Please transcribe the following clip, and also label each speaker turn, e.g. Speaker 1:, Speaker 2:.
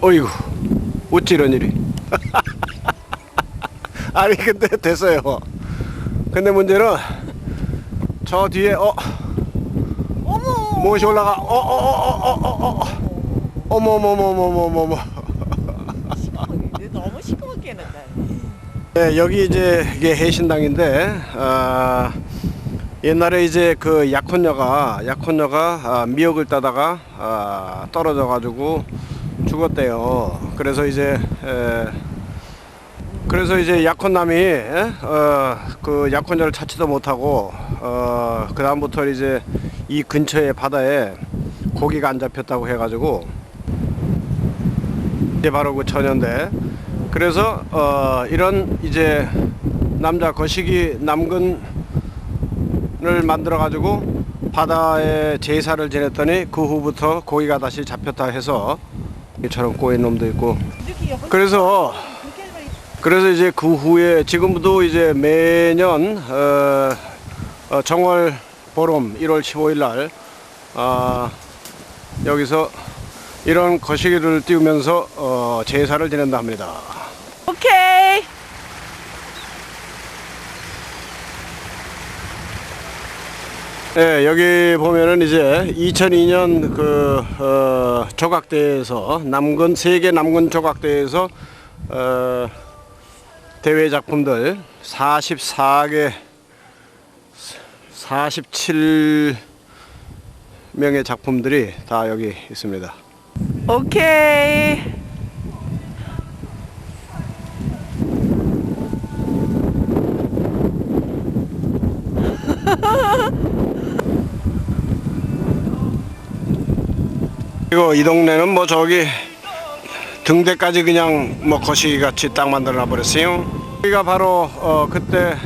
Speaker 1: 어이구 어찌 이런 일이? 아니 근데 됐어요. 근데 문제는 저 뒤에 어
Speaker 2: 어머.
Speaker 1: 무엇이 올라가? 어 어 어 어 어어 어머 어머 어머 어머 어머 어머.
Speaker 2: 시끄럽게, 너무 시끄럽게 했는데.
Speaker 1: 네, 여기 이제 이게 해신당인데 아, 옛날에 이제 그 약혼녀가 약혼녀가 아, 미역을 따다가 아, 떨어져 가지고 죽었대요. 그래서 이제 에, 그래서 이제 약혼남이 에? 어, 그 약혼녀를 찾지도 못하고 어, 그 다음부터 이제 이 근처의 바다에 고기가 안 잡혔다고 해가지고 이제 바로 그 처녀인데 그래서 어, 이런 이제 남자 거시기 남근을 만들어 가지고 바다에 제사를 지냈더니 그 후부터 고기가 다시 잡혔다 해서 이처럼 꼬인 놈도 있고
Speaker 2: 그래서
Speaker 1: 그래서 이제 그 후에 지금도 이제 매년 어, 어, 정월 보름 1월 15일 날 아, 여기서 이런 거시기를 띄우면서 어, 제사를 지낸다 합니다.
Speaker 2: 오케이.
Speaker 1: 네, 여기 보면은 이제 2002년 그 어, 조각대회에서 남군 세계 남군 조각대회에서 어, 대회 작품들 44개 47명의 작품들이 다 여기 있습니다.
Speaker 2: 오케이.
Speaker 1: 그리고 이 동네는 뭐 저기 등대까지 그냥 뭐 거시기 같이 딱 만들어 놔 버렸어요. 여기가 바로 어, 그때